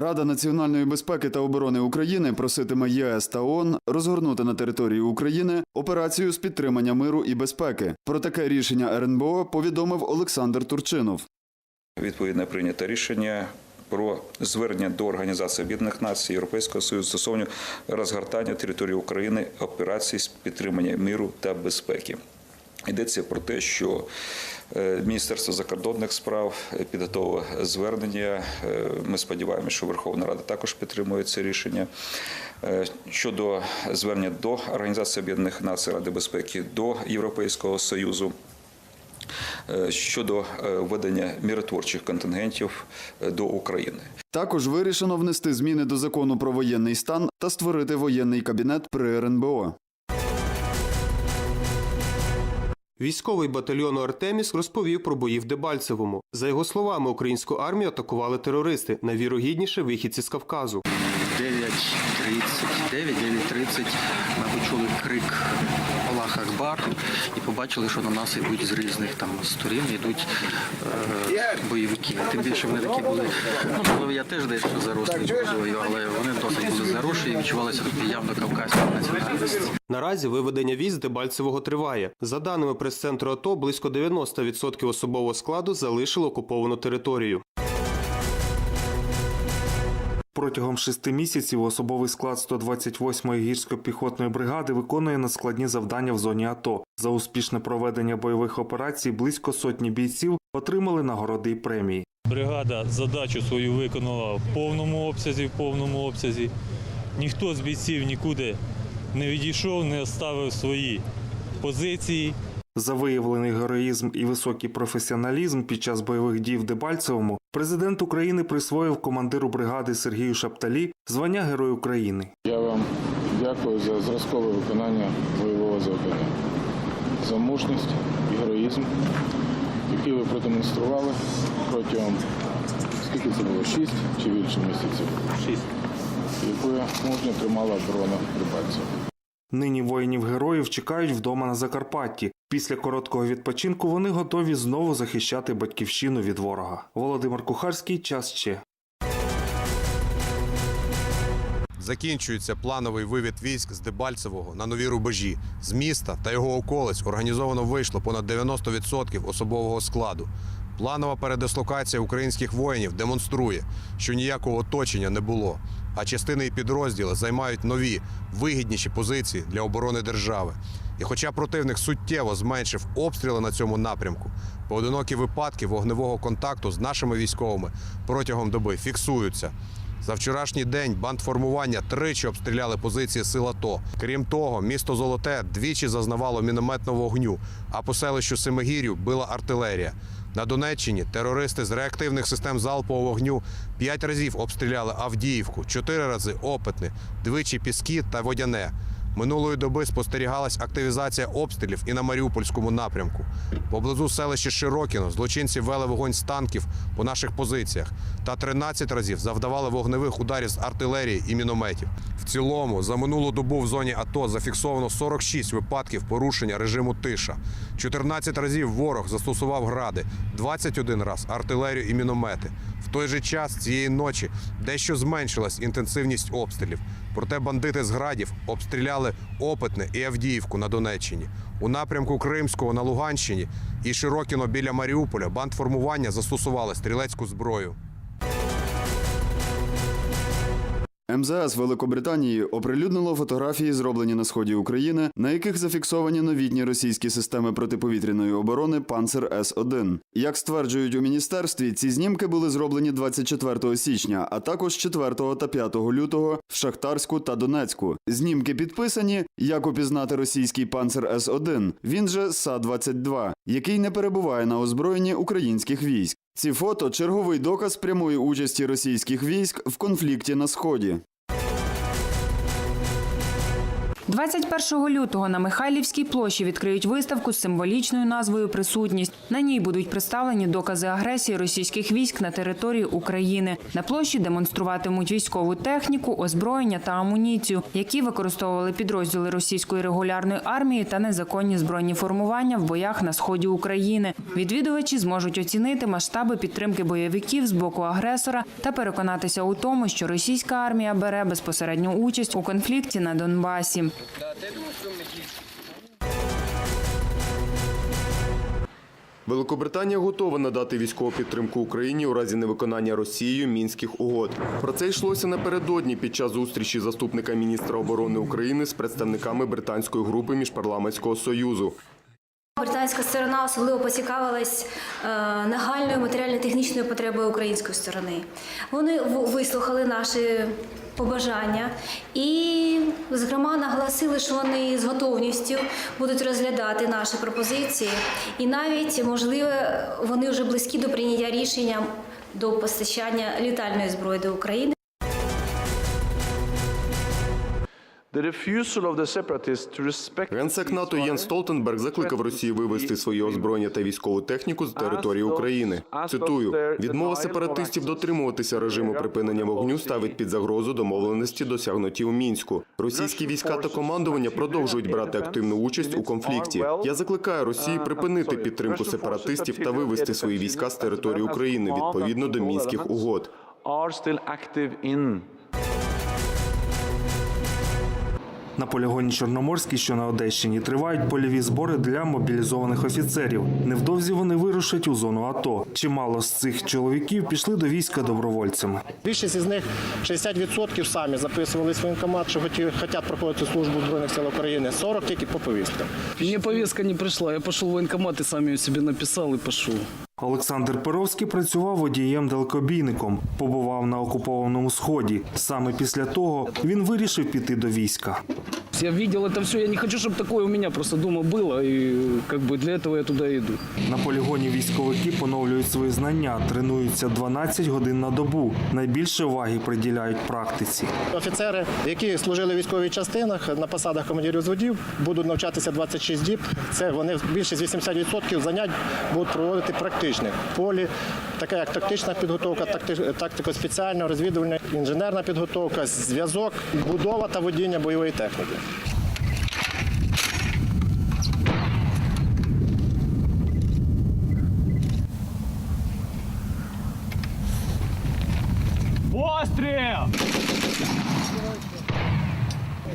Рада національної безпеки та оборони України проситиме ЄС та ООН розгорнути на території України операцію з підтримання миру і безпеки. Про таке рішення РНБО повідомив Олександр Турчинов. Відповідне прийнято рішення про звернення до Організації Об'єднаних Націй Європейського Союзу стосовно розгортання території України операцій з підтримання миру та безпеки. Йдеться про те, що е, Міністерство закордонних справ підготовило звернення. Е, Ми сподіваємося, що Верховна Рада також підтримує це рішення Е, щодо звернення до Організації Об'єднаних Націй Ради безпеки до Європейського Союзу е, щодо е, введення миротворчих контингентів е, до України. Також вирішено внести зміни до закону про воєнний стан та створити воєнний кабінет при РНБО. Військовий батальйону Артеміс розповів про бої в Дебальцевому. За його словами, українську армію атакували терористи, найвірогідніше вихідці з Кавказу. 9.30, 9-9.30 ми почули крик Аллах Акбар і побачили, що на нас йдуть з різних там сторін, йдуть е, бойовики. Тим більше вони такі були, ну можливо, я теж дещо зарослий бузою, але вони досить були заросші і відчувалися явно кавказькі національності. Наразі виведення військ з Дебальцевого триває. За даними прес-центру АТО, близько 90% особового складу залишило окуповану територію. Протягом шести місяців особовий склад 128-ї гірсько-піхотної бригади виконує надскладні завдання в зоні АТО. За успішне проведення бойових операцій близько сотні бійців отримали нагороди і премії. Бригада задачу свою виконала в повному обсязі, в повному обсязі. Ніхто з бійців нікуди не відійшов, не оставив свої позиції. За виявлений героїзм і високий професіоналізм під час бойових дій в Дебальцевому президент України присвоїв командиру бригади Сергію Шапталі звання Герой України. Я вам дякую за зразкове виконання бойового завдання, за мужність і героїзм, який ви продемонстрували протягом скільки це було? Шість чи більше місяців, Шість. яку мужньо тримала оборона Прибальців. Нині воїнів-героїв чекають вдома на Закарпатті. Після короткого відпочинку вони готові знову захищати батьківщину від ворога. Володимир Кухарський, час ще. Закінчується плановий вивід військ з Дебальцевого на нові рубежі. З міста та його околиць організовано вийшло понад 90% особового складу. Планова передислокація українських воїнів демонструє, що ніякого оточення не було, а частини і підрозділи займають нові, вигідніші позиції для оборони держави. І хоча противник суттєво зменшив обстріли на цьому напрямку, поодинокі випадки вогневого контакту з нашими військовими протягом доби фіксуються. За вчорашній день бандформування тричі обстріляли позиції сил АТО. Крім того, місто Золоте двічі зазнавало мінометного вогню, а по селищу Семигір'ю била артилерія. На Донеччині терористи з реактивних систем залпового вогню п'ять разів обстріляли Авдіївку, чотири рази Опитне, двічі Піски та Водяне. Минулої доби спостерігалась активізація обстрілів і на Маріупольському напрямку. Поблизу селища Широкіно злочинці вели вогонь з танків по наших позиціях та 13 разів завдавали вогневих ударів з артилерії і мінометів. В цілому за минулу добу в зоні АТО зафіксовано 46 випадків порушення режиму тиша. 14 разів ворог застосував гради, 21 раз артилерію і міномети. В той же час цієї ночі дещо зменшилась інтенсивність обстрілів. Проте бандити з градів обстріляли Опитне і Авдіївку на Донеччині. У напрямку Кримського на Луганщині і Широкіно біля Маріуполя бандформування застосували стрілецьку зброю. МЗС Великобританії оприлюднило фотографії, зроблені на сході України, на яких зафіксовані новітні російські системи протиповітряної оборони Панцер С-1. Як стверджують у міністерстві, ці знімки були зроблені 24 січня, а також 4 та 5 лютого в Шахтарську та Донецьку. Знімки підписані, як упізнати російський Панцер С-1, він же Са-22, який не перебуває на озброєнні українських військ. Ці фото черговий доказ прямої участі російських військ в конфлікті на сході. 21 лютого на Михайлівській площі відкриють виставку з символічною назвою Присутність. На ній будуть представлені докази агресії російських військ на території України. На площі демонструватимуть військову техніку, озброєння та амуніцію, які використовували підрозділи російської регулярної армії та незаконні збройні формування в боях на сході України. Відвідувачі зможуть оцінити масштаби підтримки бойовиків з боку агресора та переконатися у тому, що російська армія бере безпосередню участь у конфлікті на Донбасі. Великобританія готова надати військову підтримку Україні у разі невиконання Росією мінських угод. Про це йшлося напередодні під час зустрічі заступника міністра оборони України з представниками британської групи міжпарламентського союзу. Британська сторона особливо поцікавилась е, нагальною матеріально-технічною потребою української сторони. Вони вислухали наші побажання і, зокрема, наголосили, що вони з готовністю будуть розглядати наші пропозиції, і навіть, можливо, вони вже близькі до прийняття рішення до постачання літальної зброї до України. Генсек НАТО Єн Столтенберг закликав Росію вивести своє озброєння та військову техніку з території України. Цитую: відмова сепаратистів дотримуватися режиму припинення вогню ставить під загрозу домовленості, досягнуті у мінську. Російські війська та командування продовжують брати активну участь у конфлікті. Я закликаю Росії припинити підтримку сепаратистів та вивести свої війська з території України відповідно до мінських угод. На полігоні Чорноморській, що на Одещині, тривають польові збори для мобілізованих офіцерів. Невдовзі вони вирушать у зону АТО. Чимало з цих чоловіків пішли до війська добровольцями. Більшість із них 60% самі записувались в воєнкомат, що хочуть проходити службу в Збройних сил України, 40 тільки по повісткам. Мне повестка не пришла. Я пошел в военкомат и сам ее себе написал и пошел. Олександр Перовський працював водієм-далекобійником, побував на окупованому сході. Саме після того він вирішив піти до війська. Я видел это все. Я не хочу, чтобы такое у меня просто дома было. И как бы для этого я туда иду. На полігоні військовики поновлюють свої знання, тренуються 12 годин на добу. Найбільше уваги приділяють практиці. Офіцери, які служили в військових частинах на посадах командирів зводів, будуть навчатися 26 діб. Це вони більшість 80% занять будуть проводити практичних в полі, така як тактична підготовка, такти- тактико-спеціальна, розвідувальна, інженерна підготовка, зв'язок, будова та водіння бойової техніки.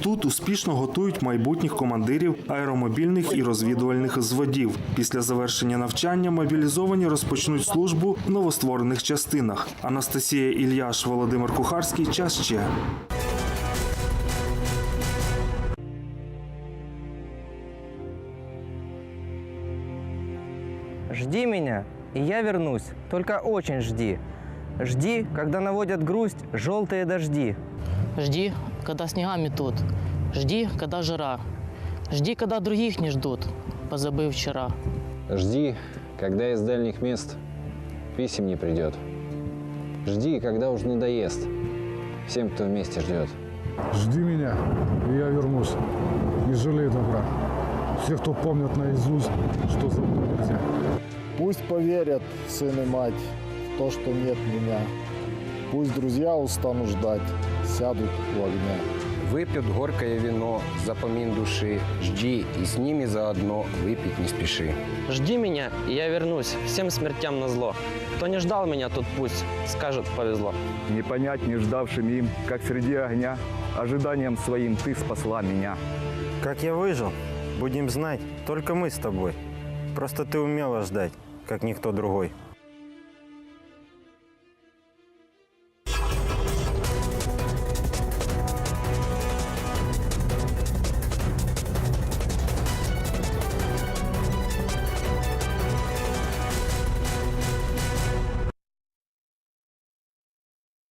Тут успішно готують майбутніх командирів аеромобільних і розвідувальних зводів. Після завершення навчання мобілізовані розпочнуть службу в новостворених частинах. Анастасія Ільяш, Володимир Кухарський. Час ще. Жди меня, и я вернусь. Только очень жди. Жди, когда наводят грусть желтые дожди. Жди, когда снега метут. Жди, когда жара. Жди, когда других не ждут, позабыв вчера. Жди, когда из дальних мест писем не придет. Жди, когда уж надоест всем, кто вместе ждет. Жди меня, и я вернусь. Не жалей добра. Все, кто помнят наизусть, что за мной нельзя. Пусть поверят сын и мать то, что нет меня. Пусть друзья устанут ждать, сядут у огня. Выпьют горькое вино, запомин души. Жди, и с ними заодно выпить не спеши. Жди меня, и я вернусь, всем смертям на зло. Кто не ждал меня, тот пусть скажет повезло. Не понять не ждавшим им, как среди огня, ожиданием своим ты спасла меня. Как я выжил, будем знать, только мы с тобой. Просто ты умела ждать, как никто другой.